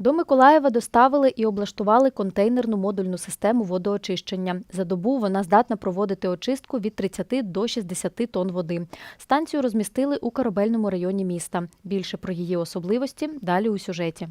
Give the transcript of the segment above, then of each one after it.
До Миколаєва доставили і облаштували контейнерну модульну систему водоочищення. За добу вона здатна проводити очистку від 30 до 60 тонн води. Станцію розмістили у корабельному районі міста. Більше про її особливості далі у сюжеті.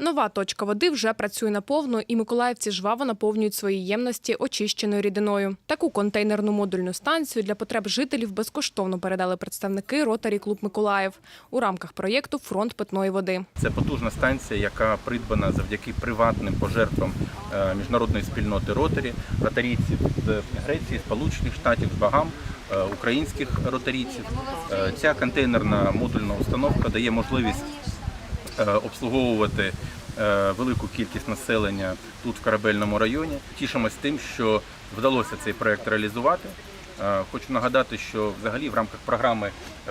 Нова точка води вже працює наповну, і миколаївці жваво наповнюють свої ємності очищеною рідиною. Таку контейнерну модульну станцію для потреб жителів безкоштовно передали представники Ротарі Клуб Миколаїв у рамках проєкту Фронт питної води. Це потужна станція, яка придбана завдяки приватним пожертвам е, міжнародної спільноти Ротарі, ротарійців з Греції, Сполучених Штатів, з Багам, е, українських ротарійців. Е, Ця контейнерна модульна установка дає можливість обслуговувати велику кількість населення тут в корабельному районі. Тішимось тим, що вдалося цей проект реалізувати. Е, Хочу нагадати, що взагалі в рамках програми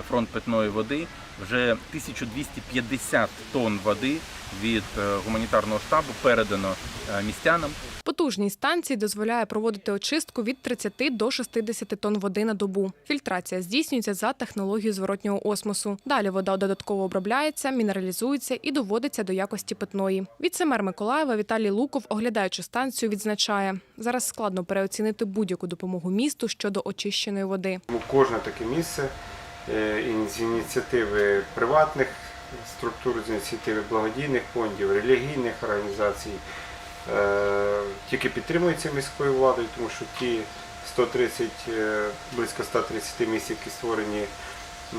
Фронт питної води вже 1250 тонн води від е, гуманітарного штабу передано е, містянам. Потужність станції дозволяє проводити очистку від 30 до 60 тонн води на добу. Фільтрація здійснюється за технологією зворотнього осмосу. Далі вода додатково обробляється, мінералізується і доводиться до якості питної. Віце-мер Миколаєва Віталій Луков, оглядаючи станцію, відзначає: зараз складно переоцінити будь-яку допомогу місту щодо очищеної води. Кожне таке місце е, з ініціативи приватних структур, з ініціативи благодійних фондів, релігійних організацій е, тільки підтримується міською владою, тому що ті 130, е, близько 130 місць, які створені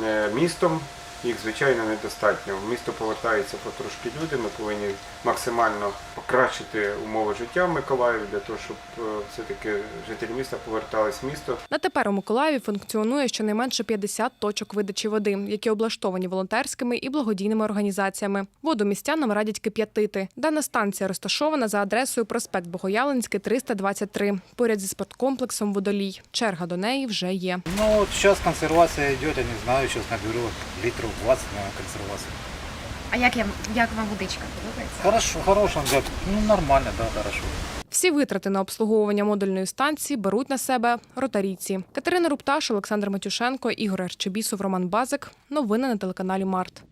е, містом, їх звичайно недостатньо. В місто повертаються потрошки люди. Ми повинні максимально покращити умови життя в Миколаєві для того, щоб е, все-таки жителі міста повертались в місто. На тепер у Миколаєві функціонує щонайменше 50 точок видачі води, які облаштовані волонтерськими і благодійними організаціями. Воду містянам радять кип'ятити. Дана станція розташована за адресою проспект Богоявленський, 323, поряд зі спорткомплексом Водолій. Черга до неї вже є. Ну вот сейчас консервация идет, я не знаю, сейчас наберу литров 20 на консервацию. А як, я, як вам водичка подобається? Хорошо, хорошо, да, ну нормально, да, хорошо. Всі витрати на обслуговування модульної станції беруть на себе ротарійці. Катерина Рупташ, Олександр Матюшенко, Ігор Арчебісов, Роман Базик. Новини на телеканалі Март.